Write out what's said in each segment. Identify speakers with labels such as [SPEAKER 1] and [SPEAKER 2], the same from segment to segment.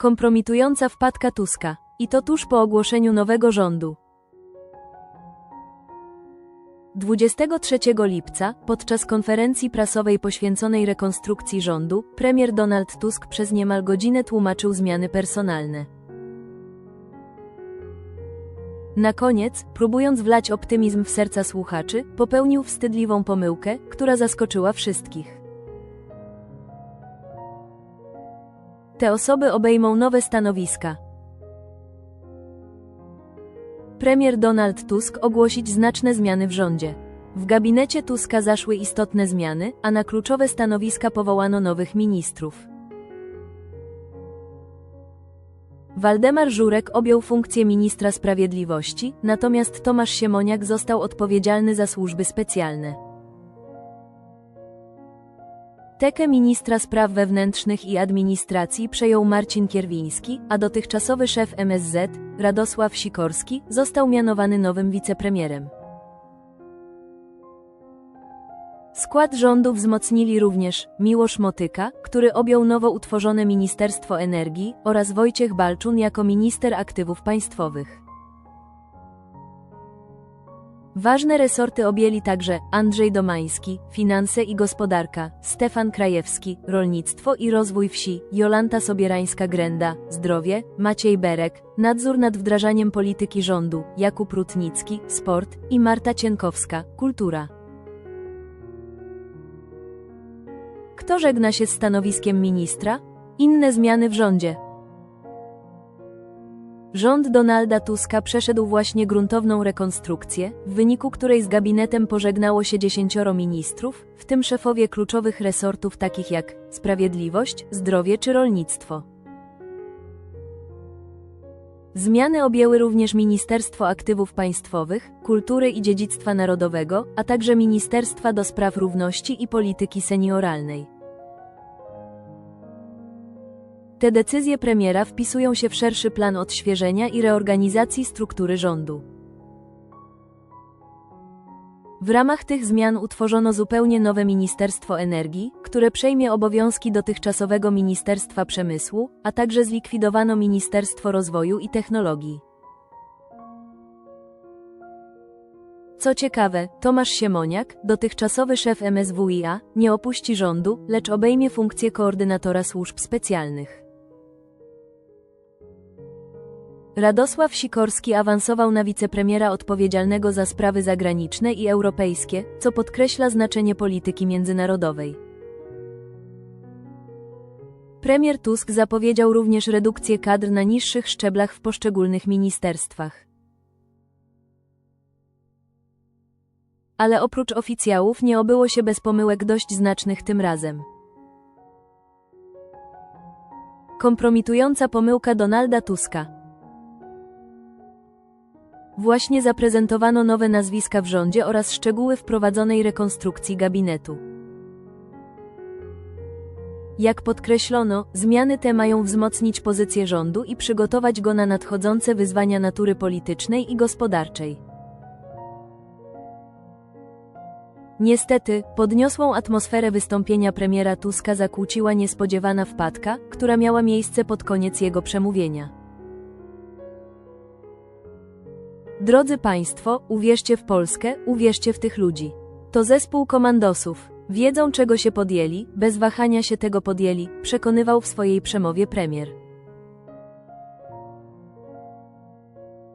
[SPEAKER 1] Kompromitująca wpadka Tuska. I to tuż po ogłoszeniu nowego rządu. 23 lipca, podczas konferencji prasowej poświęconej rekonstrukcji rządu, premier Donald Tusk przez niemal godzinę tłumaczył zmiany personalne. Na koniec, próbując wlać optymizm w serca słuchaczy, popełnił wstydliwą pomyłkę, która zaskoczyła wszystkich. Te osoby obejmą nowe stanowiska. Premier Donald Tusk ogłosić znaczne zmiany w rządzie. W gabinecie Tuska zaszły istotne zmiany, a na kluczowe stanowiska powołano nowych ministrów. Waldemar Żurek objął funkcję ministra sprawiedliwości, natomiast Tomasz Siemoniak został odpowiedzialny za służby specjalne. Tekę ministra spraw wewnętrznych i administracji przejął Marcin Kierwiński, a dotychczasowy szef MSZ, Radosław Sikorski, został mianowany nowym wicepremierem. Skład rządu wzmocnili również Miłosz Motyka, który objął nowo utworzone Ministerstwo Energii, oraz Wojciech Balczun jako minister aktywów państwowych. Ważne resorty objęli także Andrzej Domański, Finanse i Gospodarka, Stefan Krajewski, Rolnictwo i Rozwój Wsi, Jolanta Sobierańska-Grenda, Zdrowie, Maciej Berek, Nadzór nad wdrażaniem polityki rządu, Jakub Rutnicki, Sport i Marta Cienkowska, Kultura. Kto żegna się z stanowiskiem ministra? Inne zmiany w rządzie. Rząd Donalda Tuska przeszedł właśnie gruntowną rekonstrukcję, w wyniku której z gabinetem pożegnało się dziesięcioro ministrów, w tym szefowie kluczowych resortów takich jak sprawiedliwość, zdrowie czy rolnictwo. Zmiany objęły również Ministerstwo Aktywów Państwowych, Kultury i Dziedzictwa Narodowego, a także Ministerstwa do Spraw Równości i Polityki Senioralnej. Te decyzje premiera wpisują się w szerszy plan odświeżenia i reorganizacji struktury rządu. W ramach tych zmian utworzono zupełnie nowe Ministerstwo Energii, które przejmie obowiązki dotychczasowego Ministerstwa Przemysłu, a także zlikwidowano Ministerstwo Rozwoju i Technologii. Co ciekawe, Tomasz Siemoniak, dotychczasowy szef MSWiA, nie opuści rządu, lecz obejmie funkcję koordynatora służb specjalnych. Radosław Sikorski awansował na wicepremiera odpowiedzialnego za sprawy zagraniczne i europejskie, co podkreśla znaczenie polityki międzynarodowej. Premier Tusk zapowiedział również redukcję kadr na niższych szczeblach w poszczególnych ministerstwach. Ale oprócz oficjałów nie obyło się bez pomyłek dość znacznych tym razem. Kompromitująca pomyłka Donalda Tuska. Właśnie zaprezentowano nowe nazwiska w rządzie oraz szczegóły wprowadzonej rekonstrukcji gabinetu. Jak podkreślono, zmiany te mają wzmocnić pozycję rządu i przygotować go na nadchodzące wyzwania natury politycznej i gospodarczej. Niestety, podniosłą atmosferę wystąpienia premiera Tuska zakłóciła niespodziewana wpadka, która miała miejsce pod koniec jego przemówienia. Drodzy Państwo, uwierzcie w Polskę, uwierzcie w tych ludzi. To zespół komandosów. Wiedzą czego się podjęli, bez wahania się tego podjęli, przekonywał w swojej przemowie premier.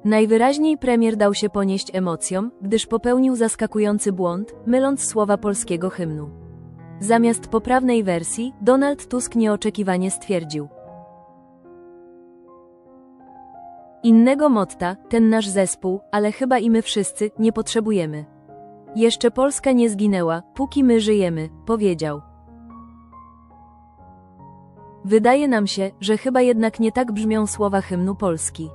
[SPEAKER 1] Najwyraźniej premier dał się ponieść emocjom, gdyż popełnił zaskakujący błąd, myląc słowa polskiego hymnu. Zamiast poprawnej wersji, Donald Tusk nieoczekiwanie stwierdził: Innego motta, ten nasz zespół, ale chyba i my wszyscy, nie potrzebujemy. Jeszcze Polska nie zginęła, póki my żyjemy, powiedział. Wydaje nam się, że chyba jednak nie tak brzmią słowa hymnu Polski.